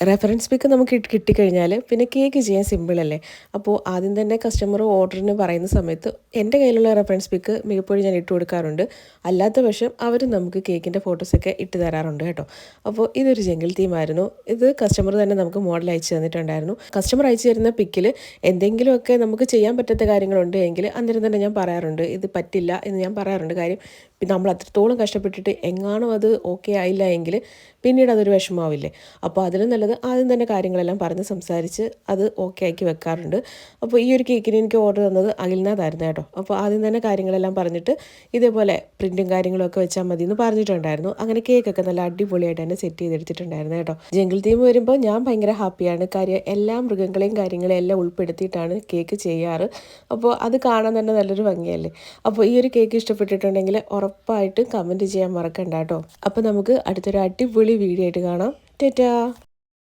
Reference പിക്ക് നമുക്ക് കിട്ടി- കിട്ടിക്കഴിഞ്ഞാൽ പിന്നെ കേക്ക് ചെയ്യാൻ സിമ്പിളല്ലേ അപ്പോൾ ആദ്യം തന്നെ കസ്റ്റമർ ഓർഡറിന് പറയുന്ന സമയത്ത് എന്റെ കയ്യിലുള്ള റെഫറൻസ് പിക്ക് മികപ്പോഴും ഞാൻ ഇട്ട് കൊടുക്കാറുണ്ട്. അല്ലാത്ത പക്ഷം അവർ നമുക്ക് കേക്കിന്റെ ഫോട്ടോസൊക്കെ ഇട്ട് തരാറുണ്ട് കേട്ടോ. അപ്പോൾ ഇതൊരു ജംഗിൾ തീമായിരുന്നു ഇത് കസ്റ്റമർ തന്നെ നമുക്ക് മോഡൽ അയച്ചു തന്നിട്ടുണ്ടായിരുന്നു. കസ്റ്റമർ അയച്ചു തരുന്ന പിക്കിൽ എന്തെങ്കിലുമൊക്കെ നമുക്ക് ചെയ്യാൻ പറ്റാത്ത കാര്യങ്ങളുണ്ട് എങ്കിൽ അന്നേരം തന്നെ ഞാൻ പറയാറുണ്ട് ഇത് പറ്റില്ല എന്ന് ഞാൻ പറയാറുണ്ട് കാര്യം. പിന്നെ നമ്മൾ അത്രത്തോളം കഷ്ടപ്പെട്ടിട്ട് എങ്ങാണോ അത് ഓക്കെ ആയില്ല എങ്കിൽ പിന്നീട് അതൊരു വിഷമാവില്ലേ അപ്പോൾ അതിലും നല്ലത് ആദ്യം തന്നെ കാര്യങ്ങളെല്ലാം പറഞ്ഞ് സംസാരിച്ച് അത് ഓക്കെ ആക്കി വെക്കാറുണ്ട്. അപ്പോൾ ഈ ഒരു കേക്കിന് എനിക്ക് ഓർഡർ തന്നത് അഖിൽനാഥായിരുന്നു കേട്ടോ. അപ്പോൾ ആദ്യം തന്നെ കാര്യങ്ങളെല്ലാം പറഞ്ഞിട്ട് ഇതേപോലെ പ്രിന്റും കാര്യങ്ങളൊക്കെ വെച്ചാൽ മതി എന്ന് പറഞ്ഞിട്ടുണ്ടായിരുന്നു. അങ്ങനെ കേക്കൊക്കെ നല്ല അടിപൊളിയായിട്ട് തന്നെ സെറ്റ് ചെയ്തെടുത്തിട്ടുണ്ടായിരുന്നു കേട്ടോ. ജംഗിൾ തീം വരുമ്പോൾ ഞാൻ ഭയങ്കര ഹാപ്പിയാണ് കാര്യം എല്ലാ മൃഗങ്ങളെയും കാര്യങ്ങളെയും എല്ലാം ഉൾപ്പെടുത്തിയിട്ടാണ് കേക്ക് ചെയ്യാറ്. അപ്പോൾ അത് കാണാൻ തന്നെ നല്ലൊരു ഭംഗിയല്ലേ? അപ്പോൾ ഈ ഒരു കേക്ക് ഇഷ്ടപ്പെട്ടിട്ടുണ്ടെങ്കിൽ ഉറപ്പായിട്ടും കമന്റ് ചെയ്യാൻ മറക്കണ്ട കേട്ടോ. അപ്പോൾ നമുക്ക് അടുത്തൊരു അടിപൊളി വീഡിയോ ആയിട്ട് കാണാം. ടാറ്റാ!